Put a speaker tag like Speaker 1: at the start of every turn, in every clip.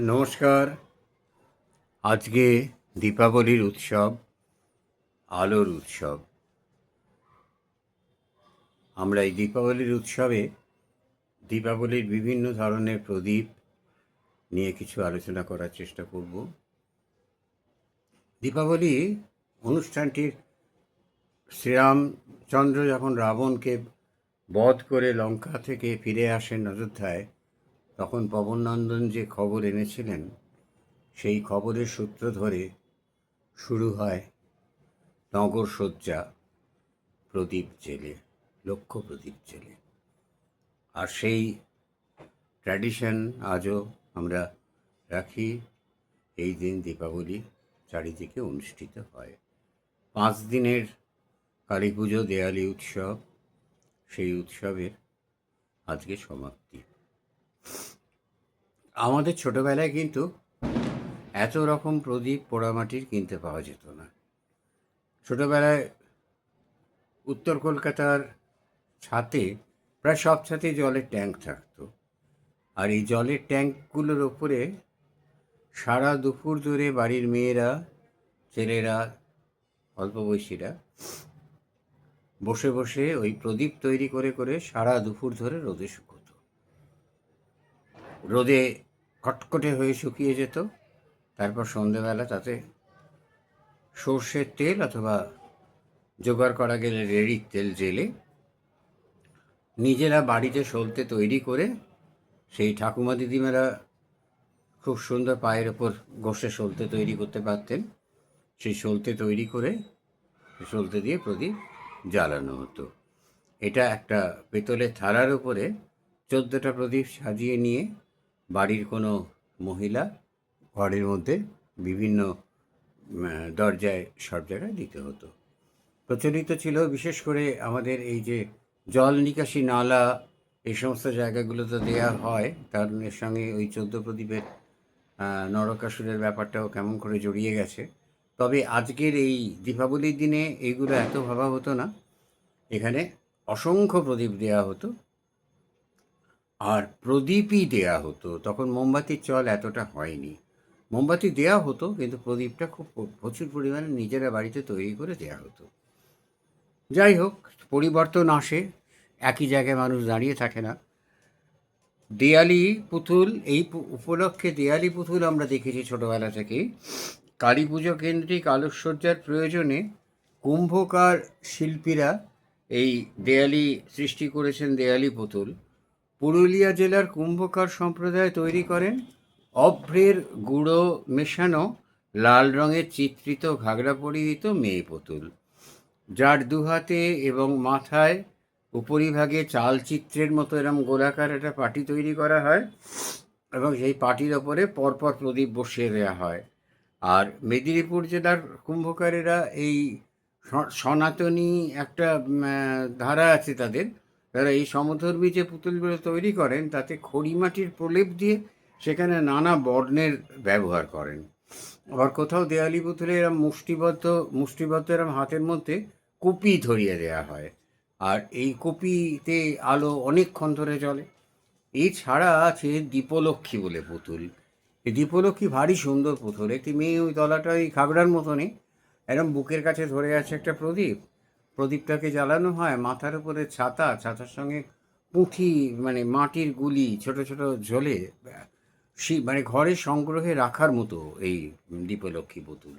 Speaker 1: নমস্কার। আজকে দীপাবলির উৎসব, আলোর উৎসব। আমরা এই দীপাবলির উৎসবে দীপাবলির বিভিন্ন ধরনের প্রদীপ নিয়ে কিছু আলোচনা করার চেষ্টা করব। দীপাবলি অনুষ্ঠানটির শ্রীরামচন্দ্র যখন রাবণকে বধ করে লঙ্কা থেকে ফিরে আসেন অযোধ্যায় তখন পবননন্দন যে খবর এনেছিলেন, সেই খবরের সূত্র ধরে শুরু হয় নগর সজ্জা প্রদীপ জেলে লক্ষ প্রদীপ জেলে। আর সেই ট্র্যাডিশন আজও আমরা রাখি। এই দিন দীপাবলি চারিদিকে অনুষ্ঠিত হয়। পাঁচ দিনের কালী পুজো, দেয়ালি উৎসব, সেই উৎসবের আজকে সমাপ্তি। আমাদের ছোটবেলায় কিন্তু এত রকম প্রদীপ পোড়ামাটির কিনতে পাওয়া যেত না। ছোটবেলায় উত্তর কলকাতার ছাতে প্রায় সব ছাতে জলের ট্যাঙ্ক থাকতো। আর এই জলের ট্যাঙ্কগুলোর ওপরে সারা দুপুর ধরে বাড়ির মেয়েরা, ছেলেরা, অল্প বয়সীরা বসে বসে ওই প্রদীপ তৈরি করে করে সারা দুপুর ধরে রোদে শুকোতো। রোদে কটকটে হয়ে শুকিয়ে যেত। তারপর সন্ধেবেলা তাতে সর্ষের তেল অথবা জোগাড় করা গেলে রেড়ির তেল জেলে নিজেরা বাড়িতে সলতে তৈরি করে সেই ঠাকুমা দিদিমারা খুব সুন্দর পায়ের ওপর ঘষে সলতে তৈরি করতে পারতেন। সেই সলতে তৈরি করে সলতে দিয়ে প্রদীপ জ্বালানো হতো। এটা একটা পেতলের থালার উপরে চোদ্দোটা প্রদীপ সাজিয়ে নিয়ে বাড়ির কোনো মহিলা ঘরের মধ্যে বিভিন্ন দরজায় সব জায়গায় দিতে হতো। প্রচলিত ছিল, বিশেষ করে আমাদের এই যে জল নিকাশি নালা, এই সমস্ত জায়গাগুলোতে দেওয়া হয়। তার সঙ্গে ওই চোদ্দ প্রদীপের নরকাসুরের ব্যাপারটাও কেমন করে জড়িয়ে গেছে। তবে আজকের এই দীপাবলির দিনে এইগুলো এত ভাবা হতো না। এখানে অসংখ্য প্রদীপ দেওয়া হতো। আর প্রদীপই দেয়া হতো। তখন মোমবাতির চল এতটা হয়নি। মোমবাতি দেয়া হতো, কিন্তু প্রদীপটা খুব প্রচুর পরিমাণে নিজেরা বাড়িতে তৈরি করে দেয়া হতো। যাই হোক, পরিবর্তন আসে, একই জায়গায় মানুষ দাঁড়িয়ে থাকে না। দেয়ালি পুতুল, এই উপলক্ষে দেয়ালি পুতুল আমরা দেখেছি ছোটোবেলা থেকে কালী পুজো কেন্দ্রিক আলোকসজ্জার প্রয়োজনে কুম্ভকার শিল্পীরা এই দেয়ালি সৃষ্টি করেছেন দেয়ালি পুতুল। পুরুলিয়া জেলার কুম্ভকার সম্প্রদায় তৈরি করেন অভ্রের গুঁড়ো মেশানো লাল রঙের চিত্রিত ঘাগরা পরিহিত মেয়ে পুতুল। যার দুহাতে এবং মাথায় উপরিভাগে চালচিত্রের মতো এরম গোলাকার একটা পাটি তৈরি করা হয় এবং সেই পাটির ওপরে পরপর প্রদীপ বসিয়ে দেওয়া হয়। আর মেদিনীপুর জেলার কুম্ভকারেরা এই সনাতনী একটা ধারা আছে তাদের তারা এই সমধর্মী যে পুতুলগুলো তৈরি করেন, তাতে খড়িমাটির প্রলেপ দিয়ে সেখানে নানা বর্ণের ব্যবহার করেন। আবার কোথাও দেয়ালি পুতুলে এরম মুষ্টিবদ্ধ মুষ্টিবদ্ধ এরম হাতের মধ্যে কুপি ধরিয়ে দেওয়া হয়। আর এই কুপিতে আলো অনেকক্ষণ ধরে চলে এছাড়া আছে দীপলক্ষ্মী বলে পুতুল। এই দীপলক্ষ্মী ভারী সুন্দর পুতুল। একটি মেয়ে ওই তলাটা ওই খাগড়ার মতনই। এরম বুকের কাছে ধরে আছে একটা প্রদীপ। প্রদীপটাকে জ্বালানো হয়, মাথার উপরে ছাতা, ছাতার সঙ্গে পুঁথি মানে মাটির গুলি, ছোট ছোট ঝোলে মানে ঘরে সংগ্রহে রাখার মতো এই দীপলক্ষ্মী পুতুল।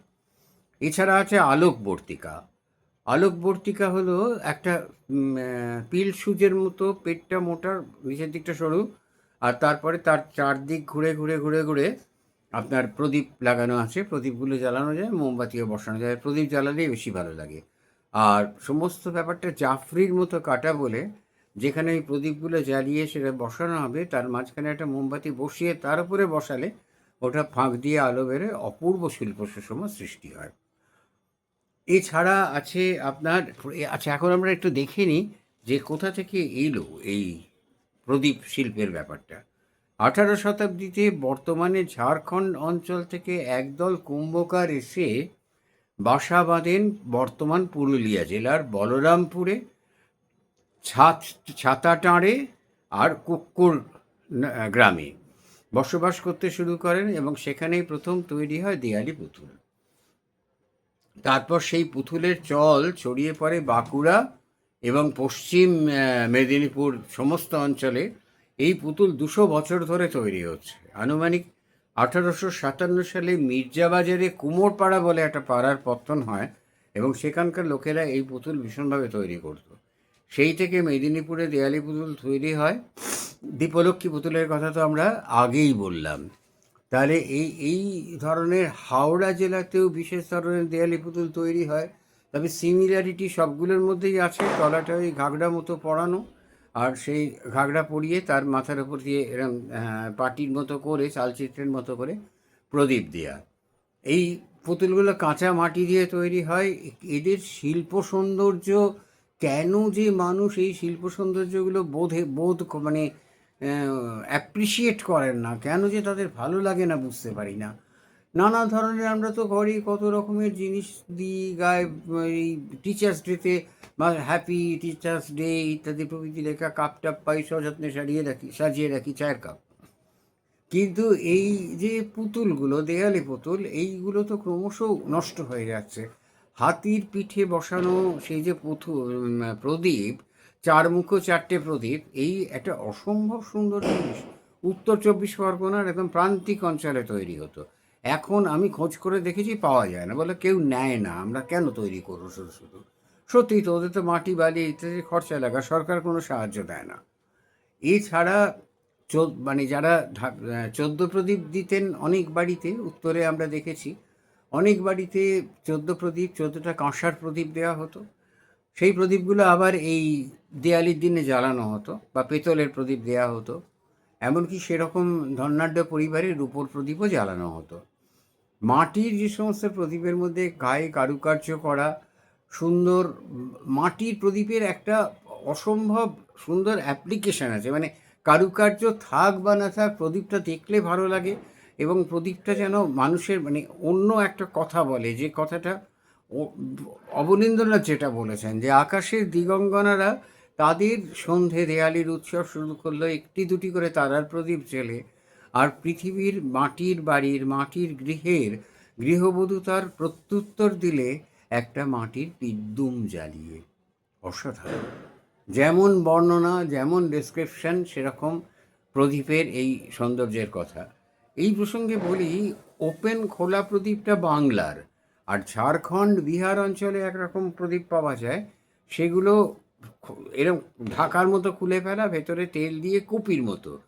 Speaker 1: এছাড়া আছে আলোকবর্তিকা। আলোকবর্তিকা হলো একটা পিল সুজের মতো, পেটটা মোটার নিচের দিকটা সরু, আর তারপরে তার চারদিক ঘুরে ঘুরে ঘুরে ঘুরে আপনার প্রদীপ লাগানো আছে, প্রদীপগুলো জ্বালানো যায়, মোমবাতিও বসানো যায়, প্রদীপ জ্বালালেই বেশি ভালো লাগে। আর সমস্ত ব্যাপারটা জাফরির মতো কাটা বলে যেখানে ওই প্রদীপগুলো জ্বালিয়ে সেটা বসানো হবে, তার মাঝখানে একটা মোমবাতি বসিয়ে তার উপরে বসালে ওটা ফাঁক দিয়ে আলো বেড়ে অপূর্ব শিল্প সুষম সৃষ্টি হয়। এছাড়া আছে আপনার আচ্ছা এখন আমরা একটু দেখে নিই যে কোথা থেকে এলো এই প্রদীপ শিল্পের ব্যাপারটা। আঠারো শতাব্দীতে বর্তমানে ঝাড়খণ্ড অঞ্চল থেকে একদল কুম্ভকার এসে বাসা বাঁধেন বর্তমান পুরুলিয়া জেলার বলরামপুরে, ছাত, ছাতাটাঁড়ে আর কুক্কুর গ্রামে বসবাস করতে শুরু করেন এবং সেখানেই প্রথম তৈরি হয় দেয়ালি পুতুল। তারপর সেই পুতুলের চল ছড়িয়ে পড়ে বাঁকুড়া এবং পশ্চিম মেদিনীপুর সমস্ত অঞ্চলে। এই পুতুল দুশো বছর ধরে তৈরি হচ্ছে। আনুমানিক আঠারোশো সাতান্ন সালে মির্জাবাজারে কুমোরপাড়া বলে একটা পাড়ার পত্তন হয় এবং সেখানকার লোকেরা এই পুতুল ভীষণভাবে তৈরি করতো। সেই থেকে মেদিনীপুরে দেয়ালি পুতুল তৈরি হয়। দীপলক্ষ্মী পুতুলের কথা তো আমরা আগেই বললাম। তাহলে এই এই ধরনের হাওড়া জেলাতেও বিশেষ ধরনের দেয়ালি পুতুল তৈরি হয়। তবে সিমিলারিটি সবগুলোর মধ্যেই আছে। তলাটা ওই ঘাগড়া মতো পরানো। আর সেই ঘাগড়া পরিয়ে তার মাথার উপর দিয়ে এরম পাটির মতো করে, চালচিত্রের মতো করে প্রদীপ দেওয়া এই পুতুলগুলো কাঁচা মাটি দিয়ে তৈরি হয়। এদের শিল্প সৌন্দর্য, কেন যে মানুষ এই শিল্প সৌন্দর্যগুলো বোধে, বোধ মানে অ্যাপ্রিসিয়েট করেন না, কেন যে তাদের ভালো লাগে না বুঝতে পারি না। নানা ধরনের আমরা তো ঘরে কত রকমের জিনিস দিই, গায়ে, এই টিচার্স ডেতে বা হ্যাপি টিচার্স ডে ইত্যাদি প্রভৃতি লেখা কাপ টাপ পাই, সযত্নে সারিয়ে রাখি, সাজিয়ে রাখি চায়ের কাপ। কিন্তু এই যে পুতুলগুলো, দেয়ালি পুতুল, এইগুলো তো ক্রমশ নষ্ট হয়ে যাচ্ছে। হাতির পিঠে বসানো সেই যে পুতু প্রদীপ চার মুখো চারটে প্রদীপ, এই একটা অসম্ভব সুন্দর জিনিস। উত্তর চব্বিশ পরগনার একদম প্রান্তিক অঞ্চলে তৈরি হতো। এখন আমি খোঁজ করে দেখেছি পাওয়া যায় না। বলে কেউ নেয় না। আমরা কেন তৈরি করব শুধু শুধু? সত্যি তো ওদের তো মাটি, বালি, ইত্যাদি খরচা লাগা। সরকার কোনো সাহায্য দেয় না। এছাড়া মানে যারা চোদ্দ প্রদীপ দিতেন অনেক বাড়িতে, উত্তরে আমরা দেখেছি, অনেক বাড়িতে চোদ্দ প্রদীপ, চোদ্দটা কাঁসার প্রদীপ দেওয়া হতো। সেই প্রদীপগুলো আবার এই দেয়ালির দিনে জ্বালানো হতো বা পেতলের প্রদীপ দেওয়া হতো। এমনকি সেরকম ধর্নাঢ্য পরিবারের রূপোর প্রদীপও জ্বালানো হতো। মাটির যে সমস্ত প্রদীপের মধ্যে গায়ে কারুকার্য করা, সুন্দর মাটির প্রদীপের একটা অসম্ভব সুন্দর অ্যাপ্লিকেশন আছে। মানে কারুকার্য থাক বা না থাক, প্রদীপটা দেখলে ভালো লাগে এবং প্রদীপটা যেন মানুষের মানে অন্য একটা কথা বলে। যে কথাটা অবনীন্দ্রনাথ যেটা বলেছেন যে, আকাশের দিগঙ্গনারা তাদের সন্ধে দেয়ালির উৎসব শুরু করল, একটি দুটি করে তারার প্রদীপ জেলে আর পৃথিবীর মাটির বাড়ির মাটির গৃহের গৃহবধূ তার প্রত্যুত্তর দিলে একটা মাটির পিদ্দুম জ্বালিয়ে। অসাধারণ। যেমন বর্ণনা, যেমন ডেসক্রিপশন সেরকম প্রদীপের এই সৌন্দর্যের কথা। এই প্রসঙ্গে বলি ওপেন খোলা প্রদীপটা বাংলার। আর ঝাড়খণ্ড, বিহার অঞ্চলে একরকম প্রদীপ পাওয়া যায়। সেগুলো এরকম ঢাকার মতো খুলে ফেলা, ভেতরে তেল দিয়ে কুপির মতো।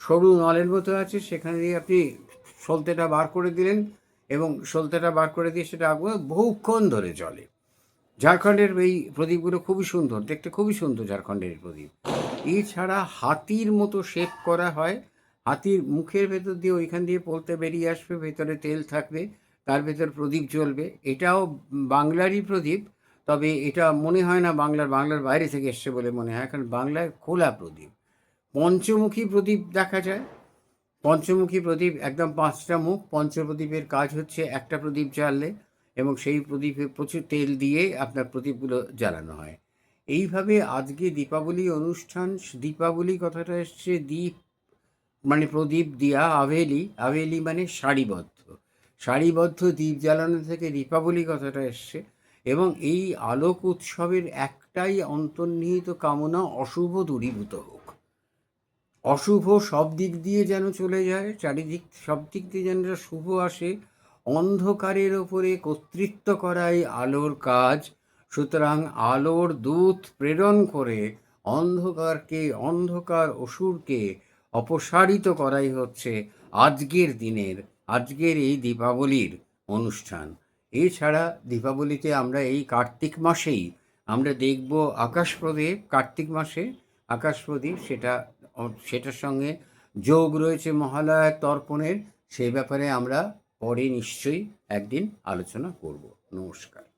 Speaker 1: সরু নলের মতো আছে, সেখানে দিয়ে আপনি সলতেটা বার করে দিলেন এবং সলতেটা বার করে দিয়ে সেটা আগুন বহুক্ষণ ধরে চলে ঝাড়খণ্ডের এই প্রদীপগুলো খুবই সুন্দর, দেখতে খুবই সুন্দর ঝাড়খণ্ডের প্রদীপ। এছাড়া হাতির মতো শেপ করা হয়, হাতির মুখের ভেতর দিয়ে ওইখান দিয়ে পলতে বেরিয়ে আসবে, ভেতরে তেল থাকবে, তার ভেতর প্রদীপ জ্বলবে। এটাও বাংলারই প্রদীপ, তবে এটা মনে হয় না বাংলার বাংলার বাইরে থেকে এসছে বলে মনে হয়, কারণ বাংলায় খোলা প্রদীপ। পঞ্চমুখী প্রদীপ দেখা যায়। পঞ্চমুখী প্রদীপ একদম পাঁচটা মুখ, পঞ্চপ্রদীপের কাজ হচ্ছে একটা প্রদীপ জ্বাললে এবং সেই প্রদীপে প্রচুর তেল দিয়ে আপনার প্রদীপগুলো জ্বালানো হয়। এইভাবে আজকে দীপাবলি অনুষ্ঠান, দীপাবলি কথাটা এসছে, দীপ মানে প্রদীপ দিয়া আভেলি আভেলি মানে সারিবদ্ধ। সারিবদ্ধ দ্বীপ জ্বালানো থেকে দীপাবলি কথাটা এসছে এবং এই আলোক উৎসবের একটাই অন্তর্নিহিত কামনা অশুভ দূরীভূত হোক। অশুভ সব দিক দিয়ে যেন চলে যায়, চারিদিক সব দিক দিয়ে যেন শুভ আসে। অন্ধকারের ওপরে কর্তৃত্ব করাই আলোর কাজ। সুতরাং আলোর দূত প্রেরণ করে অন্ধকারকে, অন্ধকার অসুরকে অপসারিত করাই হচ্ছে আজকের দিনের, আজকের এই দীপাবলির অনুষ্ঠান। এছাড়া দীপাবলিতে আমরা এই কার্তিক মাসেই আমরা দেখব আকাশ প্রদীপ কার্তিক মাসে আকাশ প্রদীপ সেটা সেটার সঙ্গে যোগ রয়েছে মহালয়ার তর্পণের সেই ব্যাপারে আমরা পরে নিশ্চয়ই একদিন আলোচনা করব। নমস্কার।